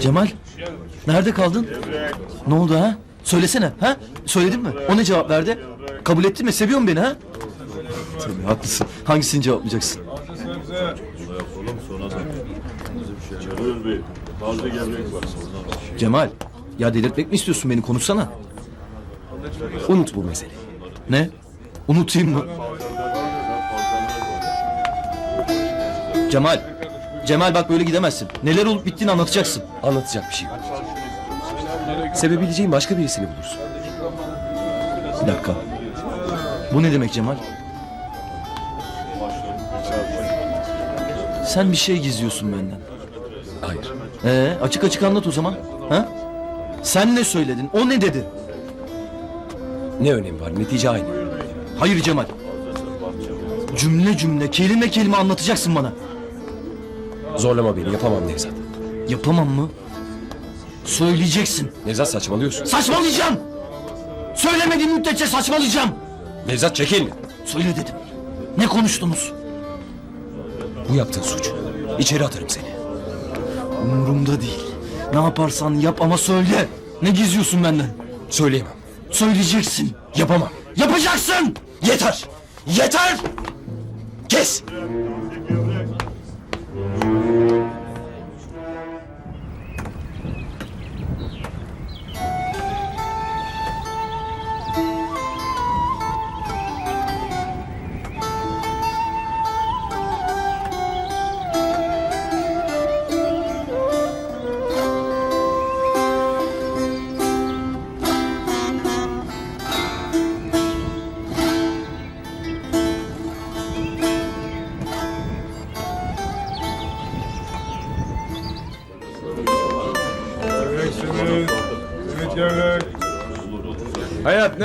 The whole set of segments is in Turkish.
Cemal, nerede kaldın? Ne oldu ha? Söylesene, ha? Söyledin mi? O ne cevap verdi? Kabul ettin mi? Seviyor mu beni ha? Tabii haklısın. Hangisini cevaplayacaksın? Cemal, ya delirtmek mi istiyorsun beni? Konuşsana. Unut bu meseleyi. Ne? Unutayım mı? Cemal, Cemal bak böyle gidemezsin. Neler olup bittiğini anlatacaksın. Anlatacak bir şey yok. Sevebileceğin başka birisini bulursun. Bir dakika. Bu ne demek Cemal? Sen bir şey gizliyorsun benden. Hayır. Ee, açık açık anlat o zaman. Ha? Sen ne söyledin? O ne dedi? Ne önemi var? Netice aynı. Hayır Cemal. Cümle cümle, kelime kelime anlatacaksın bana. Zorlama beni. Yapamam Nevzat. Yapamam mı? Söyleyeceksin. Nevzat saçmalıyorsun. Saçmalayacağım. Söylemediğin müddetçe saçmalayacağım. Nevzat çekil. Söyle dedim. Ne konuştunuz? Bu yaptığın suç. İçeri atarım seni. Umurumda değil. Ne yaparsan yap ama söyle. Ne gizliyorsun benden? Söyleyemem. Söyleyeceksin. Yapamam. Yapacaksın. Yeter! Yeter! Kes!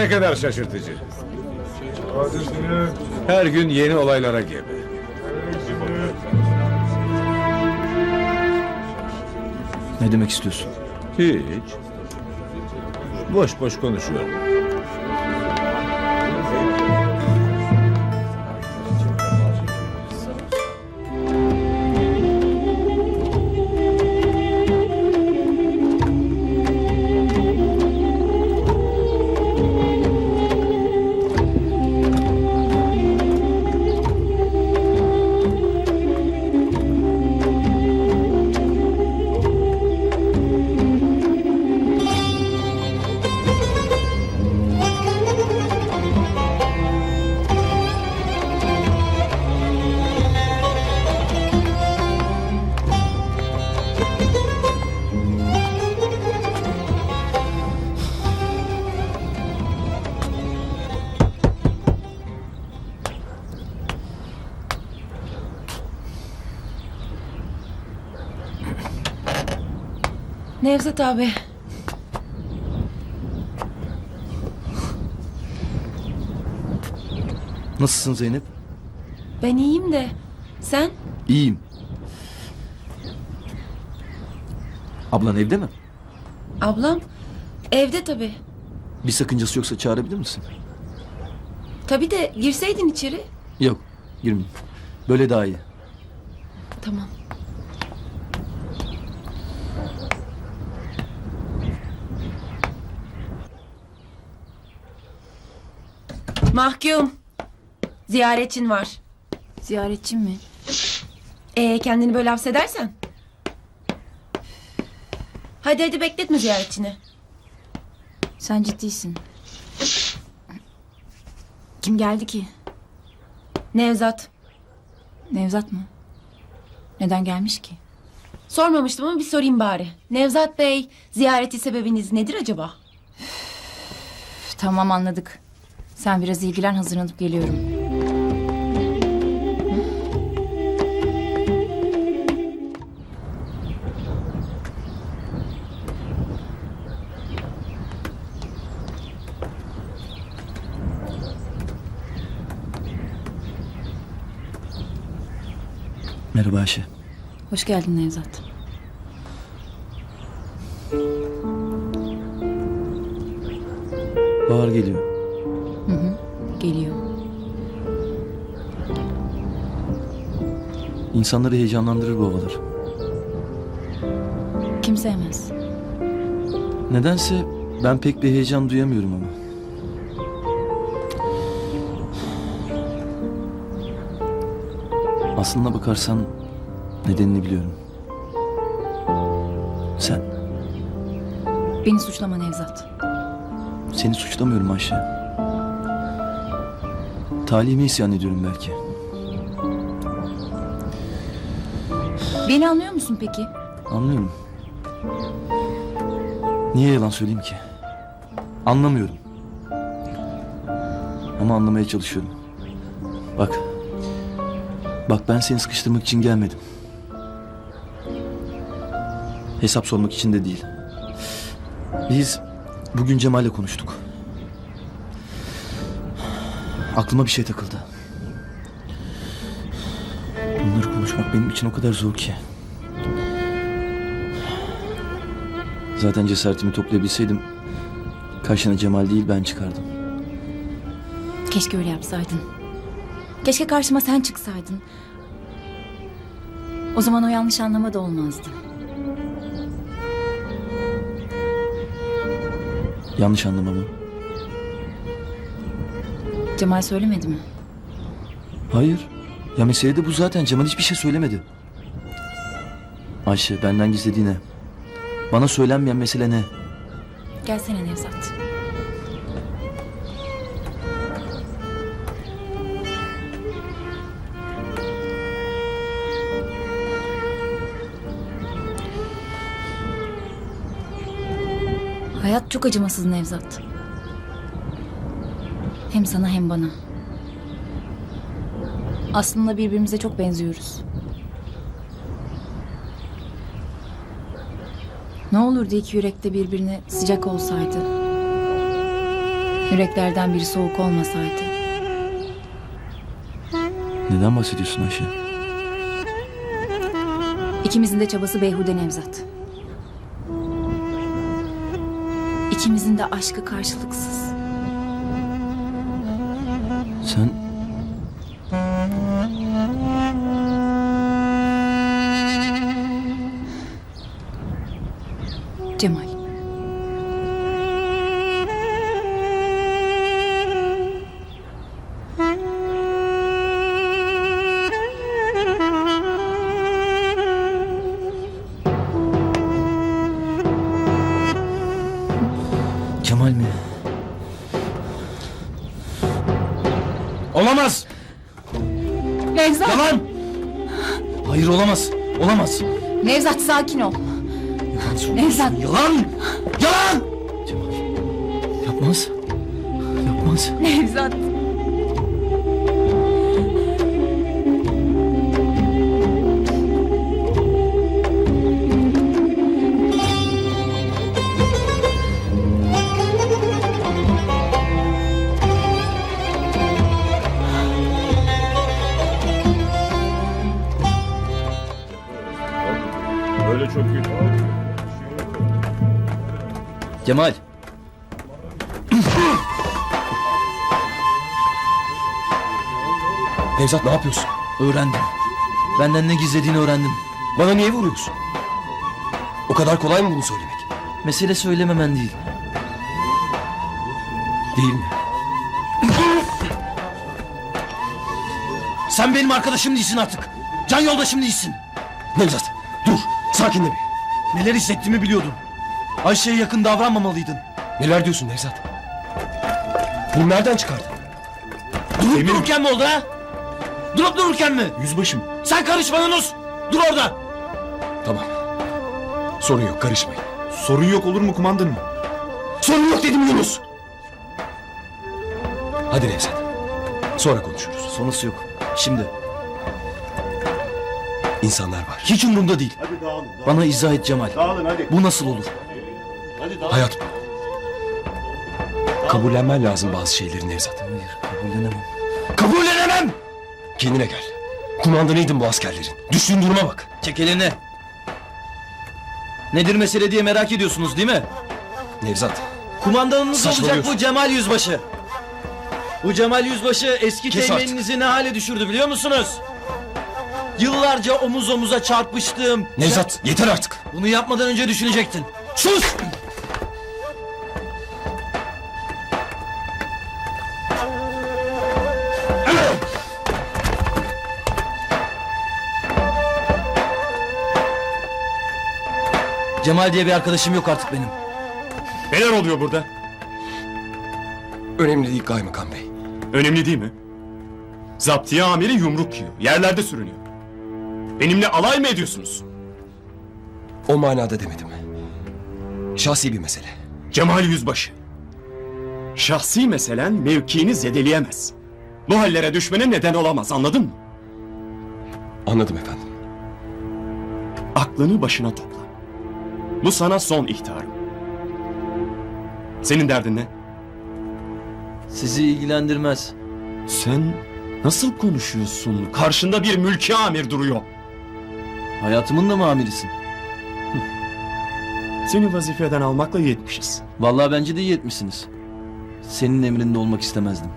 Ne kadar şaşırtıcı. Her gün yeni olaylara gebe. Ne demek istiyorsun? Hiç. Boş boş konuşuyorum. Nevzat abi. Nasılsın Zeynep? Ben iyiyim de. Sen? İyiyim. Ablan evde mi? Ablam? Evde tabii. Bir sakıncası yoksa çağırabilir misin? Tabii de girseydin içeri. Yok, girmeyeyim. Böyle daha iyi. Tamam. Mahkum. Ziyaretçin var. Ziyaretçim mi? Ee, kendini böyle hapsedersen. Hadi hadi bekletme ziyaretçini. Sen ciddisin. Kim geldi ki? Nevzat. Nevzat mı? Neden gelmiş ki? Sormamıştım ama bir sorayım bari. Nevzat Bey, ziyareti sebebiniz nedir acaba? Tamam anladık. Sen biraz ilgilen hazırlanıp geliyorum. Merhaba Ayşe. Hoş geldin Nevzat. Bahar geliyor. İnsanları heyecanlandırır bu havalar. sevmez. Nedense ben pek bir heyecan duyamıyorum ama. Aslına bakarsan nedenini biliyorum. Sen. Beni suçlama Nevzat. Seni suçlamıyorum Ayşe. Talihime isyan ediyorum belki. Beni anlıyor musun peki? Anlıyorum. Niye yalan söyleyeyim ki? Anlamıyorum. Ama anlamaya çalışıyorum. Bak. Bak ben seni sıkıştırmak için gelmedim. Hesap sormak için de değil. Biz bugün Cemal'le konuştuk. Aklıma bir şey takıldı. Bunları konuşmak benim için o kadar zor ki. Zaten cesaretimi toplayabilseydim karşına Cemal değil ben çıkardım. Keşke öyle yapsaydın. Keşke karşıma sen çıksaydın. O zaman o yanlış anlama da olmazdı. Yanlış anlamamı. Cemal söylemedi mi? Hayır. Ya mesele de bu zaten. Cemal hiçbir şey söylemedi. Ayşe benden gizlediği ne? Bana söylenmeyen mesele ne? Gelsene Nevzat. Hayat çok acımasız Nevzat. Hem sana hem bana. Aslında birbirimize çok benziyoruz. Ne olurdu iki yürekte birbirine sıcak olsaydı? Yüreklerden biri soğuk olmasaydı. Neden bahsediyorsun Ayşe? İkimizin de çabası beyhude Nevzat. İkimizin de aşkı karşılıksız. Sen... Cemal. Cemal mi? Olamaz! Nevzat! Yalan! Hayır olamaz. Olamaz. Nevzat sakin ol. Yalan söylüyorsun. Nevzat. Yalan! Yalan! Yapmaz. Yapmaz. Nevzat. Cemal. Nevzat ne yapıyorsun? Öğrendim. Benden ne gizlediğini öğrendim. Bana niye vuruyorsun? O kadar kolay mı bunu söylemek? Mesele söylememen değil. Değil mi? Sen benim arkadaşım değilsin artık. Can yoldaşım değilsin. Nevzat dur sakinle bir. Neler hissettiğimi biliyordun. Ayşe'ye yakın davranmamalıydın. Neler diyorsun Nevzat? Bunu nereden çıkardın? Durup dururken mi oldu ha? Durup dururken mi? Yüzbaşım. Sen karışma Yunus. Dur orada. Tamam. Sorun yok karışmayın. Sorun yok olur mu kumandanım? Sorun yok dedim Yunus. Hadi Nevzat. Sonra konuşuruz. Sonrası yok. Şimdi. İnsanlar var. Hiç umurumda değil. Hadi dağılın. Bana izah et Cemal. Dağılın hadi. Bu nasıl olur? Hayat bu. Kabullenmen lazım bazı şeyleri Nevzat. Hayır kabullenemem. Kabullenemem! Kendine gel. Kumandanıydın bu askerlerin. Düştüğün duruma bak. Çek elini. Nedir mesele diye merak ediyorsunuz değil mi? Nevzat. Kumandanınız olacak bu Cemal Yüzbaşı. Bu Cemal Yüzbaşı eski Kes teğmeninizi ne hale düşürdü biliyor musunuz? Yıllarca omuz omuza çarpıştım. Nevzat yeter artık. Bunu yapmadan önce düşünecektin. Sus! Cemal diye bir arkadaşım yok artık benim. Neler oluyor burada? Önemli değil kaymakam bey. Önemli değil mi? Zaptiye amiri yumruk yiyor. Yerlerde sürünüyor. Benimle alay mı ediyorsunuz? O manada demedim. Şahsi bir mesele. Cemal Yüzbaşı. Şahsi meselen mevkiini zedeleyemez. Bu hallere düşmene neden olamaz anladın mı? Anladım efendim. Aklını başına topla. Bu sana son ihtarım. Senin derdin ne? Sizi ilgilendirmez. Sen nasıl konuşuyorsun? Karşında bir mülki amir duruyor. Hayatımın da mı amirisin? Seni vazifeden almakla yetmişiz. Vallahi bence de iyi etmişsiniz. Senin emrinde olmak istemezdim.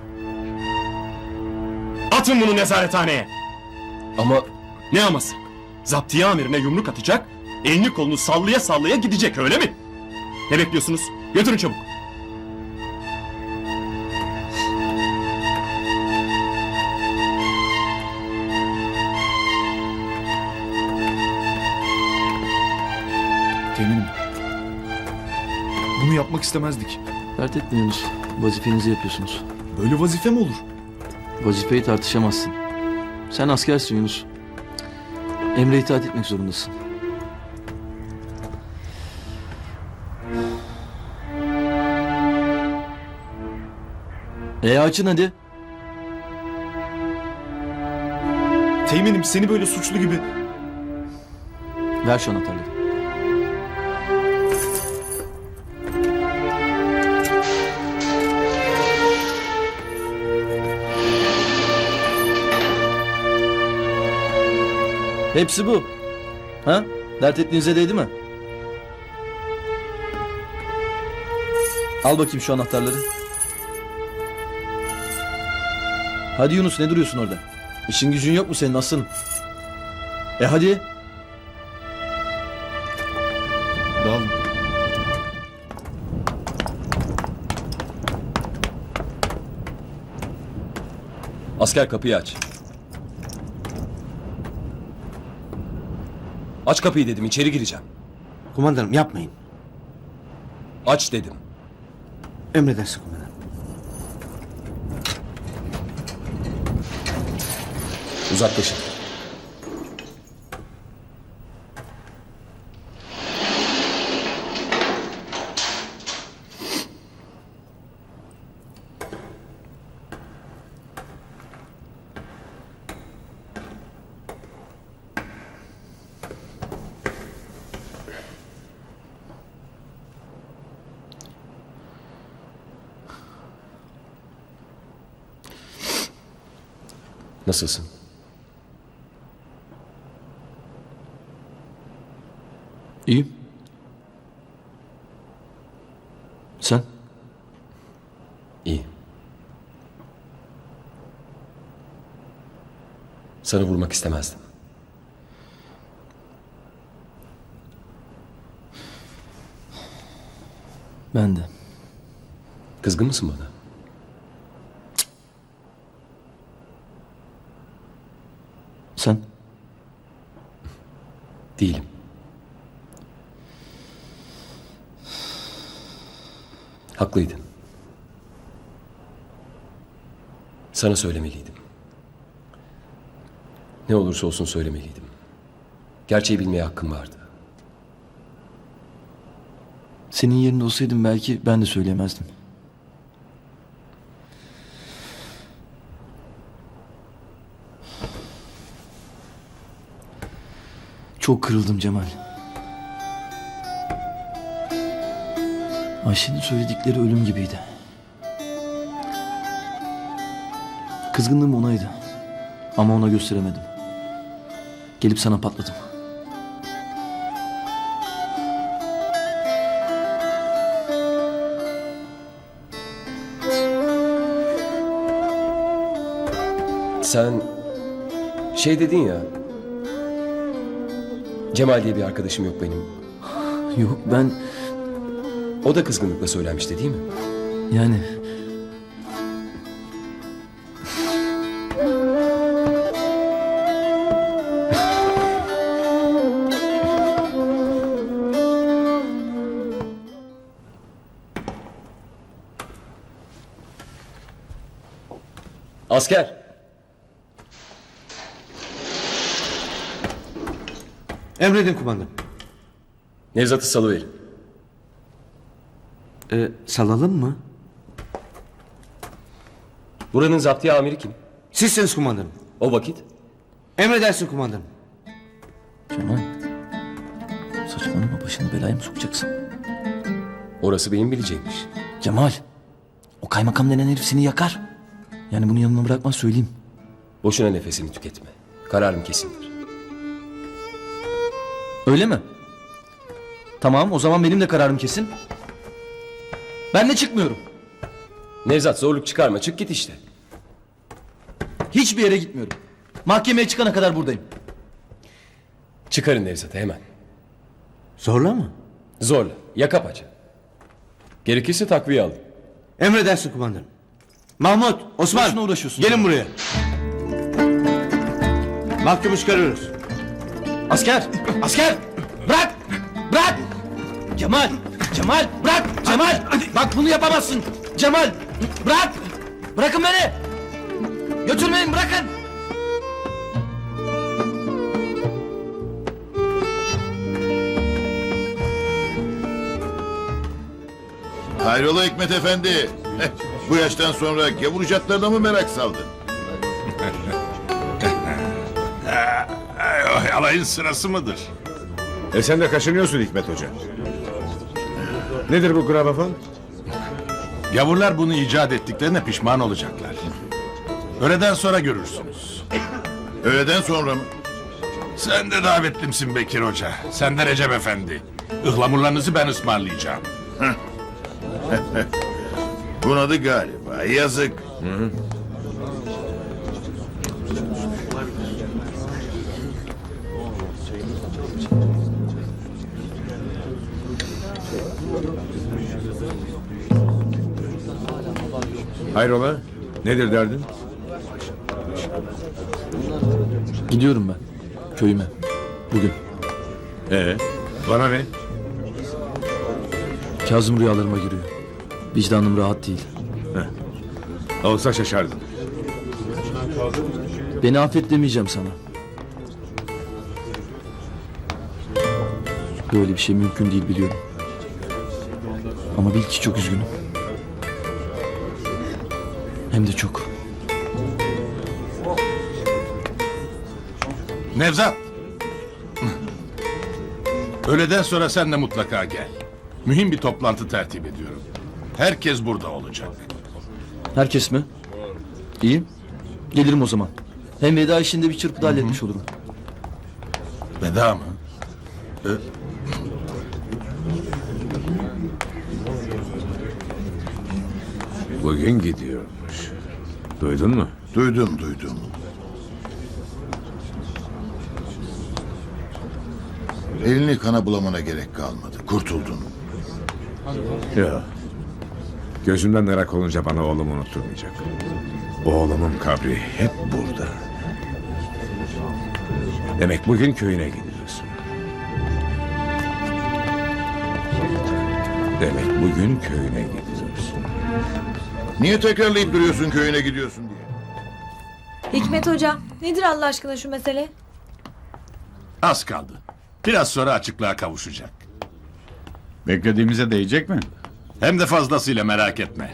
Atın bunu nezarethaneye. Ama Ne aması? Zaptiye amirine yumruk atacak, elini kolunu sallaya sallaya gidecek öyle mi? Ne bekliyorsunuz? Götürün çabuk. Teminim. Bunu yapmak istemezdik. Dert etmiyorsunuz. Vazifenizi yapıyorsunuz. Böyle vazife mi olur? Vazifeyi tartışamazsın. Sen askersin Yunus. Emre itaat etmek zorundasın. E açın hadi. Teğmenim seni böyle suçlu gibi... Ver şu anahtarları. Hepsi bu. Ha? Dert ettiğinize değdi mi? Al bakayım şu anahtarları. Hadi Yunus ne duruyorsun orada? İşin gücün yok mu senin aslanım? E hadi. Dağılın. asker kapıyı aç. Aç kapıyı dedim içeri gireceğim. Kumandanım yapmayın. Aç dedim. Emredersin kumandanım. Uzaklaşın. Nasılsın? İyiyim. Sen? İyi. Sana vurmak istemezdim. Ben de. Kızgın mısın bana? Sen? Değilim. Haklıydın. Sana söylemeliydim. Ne olursa olsun söylemeliydim. Gerçeği bilmeye hakkım vardı. Senin yerinde olsaydım belki ben de söyleyemezdim. Çok kırıldım Cemal. Ayşe'nin söyledikleri ölüm gibiydi. Kızgınlığım onaydı. Ama ona gösteremedim. Gelip sana patladım. Sen şey dedin ya, Cemal diye bir arkadaşım yok benim. Yok ben O da kızgınlıkla söylenmişti değil mi? yani... Asker! Emredin kumandanım. Nevzat'ı salıverin. Ee, salalım mı? Buranın zaptiye amiri kim? Sizsiniz kumandanım. O vakit? Emredersin kumandanım. Cemal. Saçmalama başını belaya mı sokacaksın? Orası benim bileceğim iş. Cemal. O kaymakam denen herif seni yakar. Yani bunu yanına bırakma söyleyeyim. Boşuna nefesini tüketme. Kararım kesindir. Öyle mi? Tamam o zaman benim de kararım kesin. Ben de çıkmıyorum. Nevzat zorluk çıkarma çık git işte. Hiçbir yere gitmiyorum. Mahkemeye çıkana kadar buradayım. Çıkarın Nevzat'ı hemen. Zorla mı? Zorla. Yaka paça. Gerekirse takviye alın. Emredersin kumandanım. Mahmut, Osman. Boşuna uğraşıyorsun. Gelin buraya. Mahkumu çıkarıyoruz. Asker! Asker! Bırak! Bırak! Cemal! Cemal! Bırak! Cemal! Bak bunu yapamazsın! Cemal! Bırak! Bırakın beni! Götürmeyin bırakın! Hayrola Hikmet Efendi? Bu yaştan sonra gavur icatlarına mı merak saldın? Alayın sırası mıdır? E sen de kaşınıyorsun Hikmet Hoca. Nedir bu gramofon? Gavurlar bunu icat ettiklerine pişman olacaklar. Öğleden sonra görürsünüz. Öğleden sonra mı? Sen de davetlimsin Bekir Hoca. Sen de Recep Efendi. Ihlamurlarınızı ben ısmarlayacağım. Bunadı galiba. Yazık. Hayrola? Nedir derdin? Gidiyorum ben. Köyüme. Bugün. Ee, bana ne? Kazım rüyalarıma giriyor. Vicdanım rahat değil. Olsa şaşardım. Beni affet demeyeceğim sana. Böyle bir şey mümkün değil biliyorum. Ama bil ki çok üzgünüm. Hem de çok. Nevzat. Öğleden sonra sen de mutlaka gel. Mühim bir toplantı tertip ediyorum. Herkes burada olacak. Herkes mi? İyi. Gelirim o zaman. Hem veda işinde bir çırpıda halletmiş olurum. Veda mı? Bugün gidiyormuş. Duydun mu? Duydum duydum. Elini kana bulamana gerek kalmadı. Kurtuldun. Ya. Gözümden ırak olunca bana oğlumu unutturmayacak. Oğlumun kabri hep burada. Demek bugün köyüne gidiyorsun. Demek bugün köyüne gidiyorsun. Niye tekrarlayıp duruyorsun köyüne gidiyorsun diye? Hikmet Hoca, nedir Allah aşkına şu mesele? Az kaldı. Biraz sonra açıklığa kavuşacak. Beklediğimize değecek mi? Hem de fazlasıyla merak etme.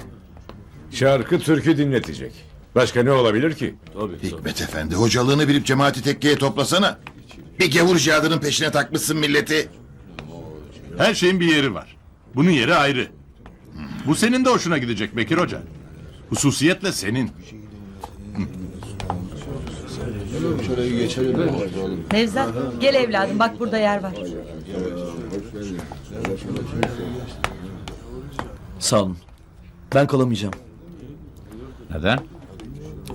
Şarkı türkü dinletecek. Başka ne olabilir ki? Hikmet Efendi hocalığını bilip cemaati tekkeye toplasana. Bir gavur icadının peşine takmışsın milleti. Her şeyin bir yeri var. Bunun yeri ayrı. Bu senin de hoşuna gidecek Bekir Hoca. Hususiyetle senin. Nevzat, gel evladım bak burada yer var. Sağ olun. Ben kalamayacağım. Neden?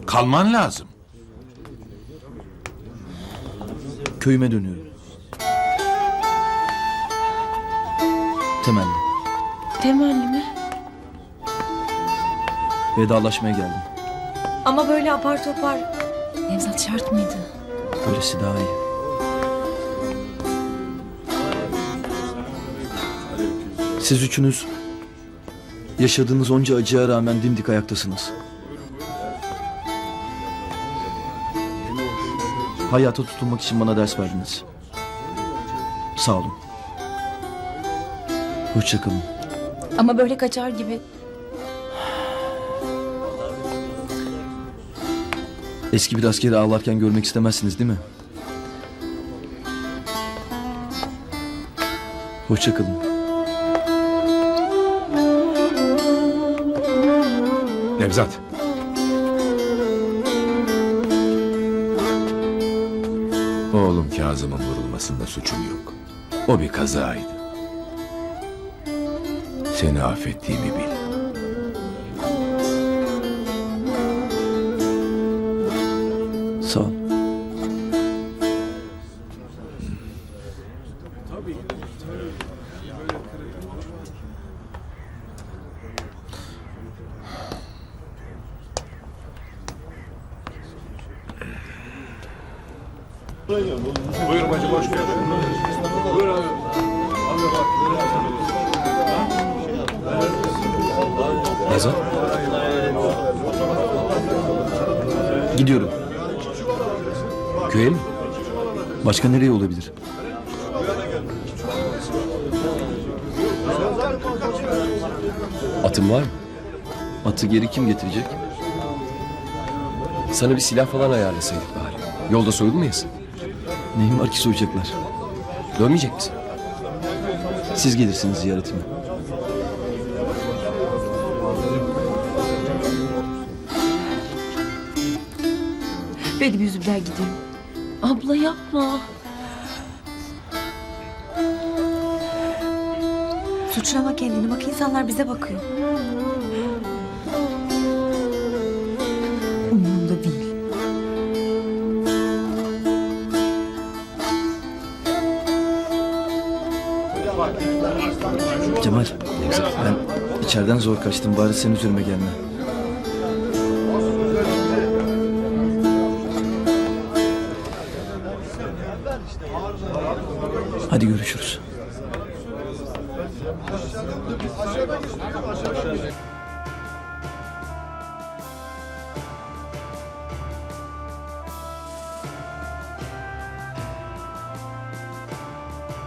Kalman lazım. Köyüme dönüyorum. Temelli. Temelli mi? Vedalaşmaya geldim. Ama böyle apar topar. Nevzat şart mıydı? Böylesi daha iyi. Siz üçünüz yaşadığınız onca acıya rağmen dimdik ayaktasınız. Hayata tutunmak için bana ders verdiniz. Sağ olun. Hoşçakalın. Ama böyle kaçar gibi. Eski bir askeri ağlarken görmek istemezsiniz değil mi? Hoşçakalın. Nevzat. Oğlum Kazım'ın vurulmasında suçum yok. O bir kazaydı. Seni affettiğimi bil. Sağ ol. Nevzat? Gidiyorum. Köye mi? Başka nereye olabilir? Atın var mı? Atı geri kim getirecek? Sana bir silah falan ayarlasaydık bari. Yolda soyulmayasın. Neyim var ki soyacaklar? Dönmeyecek misin? Siz gelirsiniz ziyaretime. Benim yüzümden gidiyor. Abla yapma. Suçlama kendini. Bak insanlar bize bakıyor. Umurumda değil. Cemal, ben içeriden zor kaçtım. Bari sen üzerime gelme. Hadi görüşürüz.